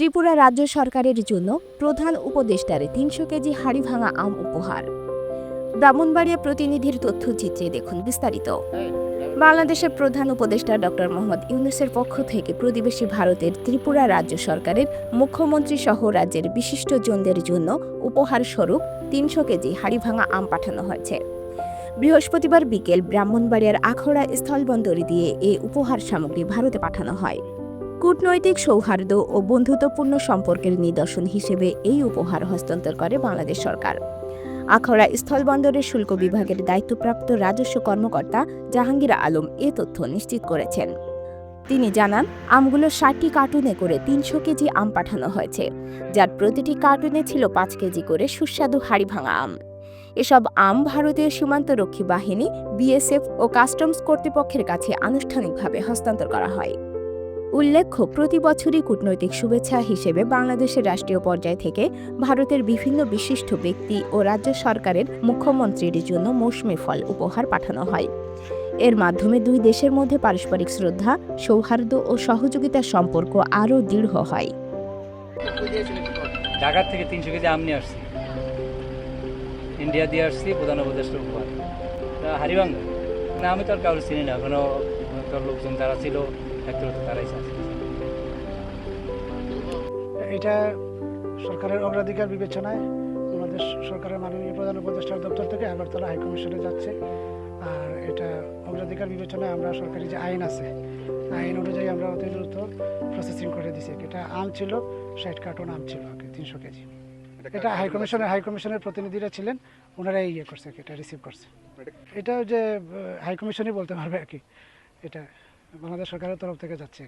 ত্রিপুরা রাজ্য সরকারের জন্য প্রধান উপদেষ্টার তিনশো কেজি হাড়ি ভাঙা আম উপহার। ব্রাহ্মণবাড়িয়া প্রতিনিধির তথ্যচিত্রে দেখুন বিস্তারিত। বাংলাদেশের প্রধান উপদেষ্টা ডক্টর মোহাম্মদ ইউনুসের পক্ষ থেকে প্রতিবেশী ভারতের ত্রিপুরা রাজ্য সরকারের মুখ্যমন্ত্রী সহ রাজ্যের বিশিষ্ট জনদের জন্য উপহার স্বরূপ তিনশো কেজি হাড়ি ভাঙা আম পাঠানো হয়েছে। বৃহস্পতিবার বিকেল ব্রাহ্মণবাড়িয়ার আখড়া স্থলবন্দরে দিয়ে এই উপহার সামগ্রী ভারতে পাঠানো হয়। কূটনৈতিক সৌহার্দ্য ও বন্ধুত্বপূর্ণ সম্পর্কের নিদর্শন হিসেবে এই উপহার হস্তান্তর করে বাংলাদেশ সরকার। আখড়া স্থলবন্দরের শুল্ক বিভাগের দায়িত্বপ্রাপ্ত রাজস্ব কর্মকর্তা জাহাঙ্গীর আলম এ তথ্য নিশ্চিত করেছেন। তিনি জানান, আমগুলো ষাটটি কার্টুনে করে তিনশো কেজি আম পাঠানো হয়েছে, যার প্রতিটি কার্টুনে ছিল পাঁচ কেজি করে সুস্বাদু হাড়ি ভাঙা আম। এসব আম ভারতীয় সীমান্তরক্ষী বাহিনী, বিএসএফ ও কাস্টমস কর্তৃপক্ষের কাছে আনুষ্ঠানিকভাবে হস্তান্তর করা হয়। উল্লেখ্য, প্রতি বছরই কূটনৈতিক শুভেচ্ছা হিসেবে বাংলাদেশের রাষ্ট্রীয় পর্যায় থেকে ভারতের বিভিন্ন বিশিষ্ট ব্যক্তি ও রাজ্য সরকারের মুখ্যমন্ত্রীর জন্য মৌসুমি ফল উপহার পাঠানো হয়। এর মাধ্যমে দুই দেশের মধ্যে পারস্পরিক শ্রদ্ধা, সৌহার্দ্য ও সহযোগিতার সম্পর্ক আরও দৃঢ় হয়। থেকে তিনশো কেজি আসছি। ইন্ডিয়া দিয়ে আসছি, প্রধান না, আমি তো আর কাউকে চিনি না। তোর লোকজন যারা ছিল একটু তারাই এটা সরকারের অগ্রাধিকার বিবেচনায় আমাদের সরকারের মাননীয় প্রধান উপদেষ্টার দপ্তর থেকে আগরতলা হাইকমিশনে যাচ্ছে। আর এটা অগ্রাধিকার বিবেচনায় আমরা সরকারি যে আইন আছে আইন অনুযায়ী আমরা অতি দ্রুত প্রসেসিং করে দিছি। এটা আম ছিল ষাট কার্টন আম ছিল আগে তিনশো কেজি। এটা হাইকমিশনের হাইকমিশনের প্রতিনিধিরা ছিলেন ওনারা ইয়ে করছে এটা রিসিভ করছে। এটা যে হাইকমিশনই বলতে পারবে আর কি। এটা বাংলাদেশ সরকারের তরফ থেকে যাচ্ছে